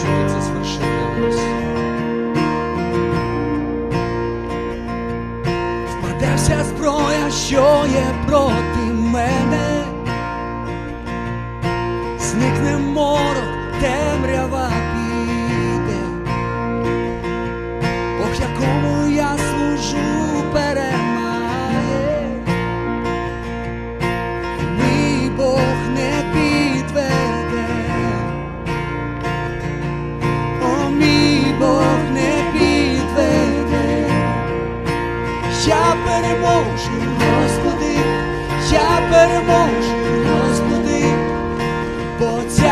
чудиться свершенное небес. Впаде вся зброя, що є проти мене, зникне морок темрява. Я переможу, Господи, я переможу, Господи, бо це